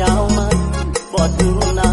ยาวมันบ่ถึงนา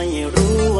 ไม่รู้ว่า